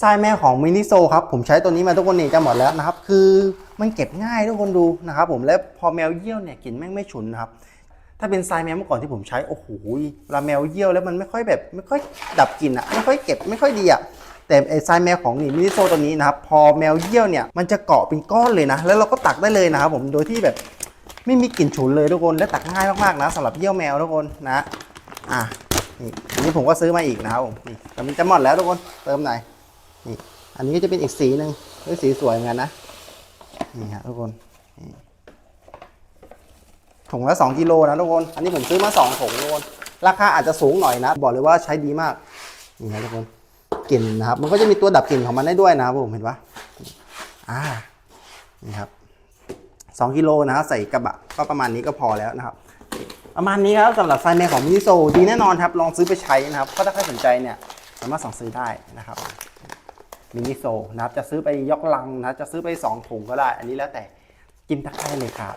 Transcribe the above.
ทรายแมวของมินิโซครับผมใช้ตัวนี้มาทุกคนนี่จะหมดแล้วนะครับ คือมันเก็บง่ายทุกคนดูนะครับผมและพอแมวเยี่ยวเนี่ยกลิ่นแม่งไม่ฉุนนะครับถ้าเป็นทรายแมวเมื่อก่อนที่ผมใช้โอ้โหเวลาแมวเยี่ยวแล้วมันไม่ค่อยแบบไม่ค่อยดับกลิ่นอะไม่ค่อยเก็บไม่ค่อยดีอะแต่ไอ้ทรายแมวของนี่มินิโซตัวนี้นะครับพอแมวเยี่ยวเนี่ยมันจะเกาะเป็นก้อนเลยนะแล้วเราก็ตักได้เลยนะครับผมโดยที่แบบไม่มีกลิ่นฉุนเลยทุกคนและตักง่ายมากๆนะสำหรับเยี่ยวแมวทุกคนนะอะนี่นี่ผมก็ซื้อมาอีกนะครับผมนี่แต่มันจะหมดแล้วทุกคนเติมหน่อย นี่อันนี้ก็จะเป็นอีกสีหนึ่งเฮ้ยสีสวยเหมือนกันนะนี่ฮะทุกคนถุงละ2กิโลนะทุกคน อันนี้ผมซื้อมา2ถุงทุกคน ราคาอาจจะสูงหน่อยนะ บอกเลยว่าใช้ดีมาก นี่นะทุกคน กลิ่นนะครับ มันก็จะมีตัวดับกลิ่นของมันได้ด้วยนะผมเห็นปะอ่า นี่ครับ2กิโลนะครับใส่กระบะก็ประมาณนี้ก็พอแล้วนะครับ ประมาณนี้ครับสำหรับไซแมนของมินิโซดีแน่นอนครับ ลองซื้อไปใช้นะครับ ก็ถ้าใครสนใจเนี่ยสามารถสั่งซื้อได้นะครับ มินิโซนะครับจะซื้อไปยกลังนะจะซื้อไปสองถุงก็ได้ อันนี้แล้วแต่กินตะไคร้เลยครับ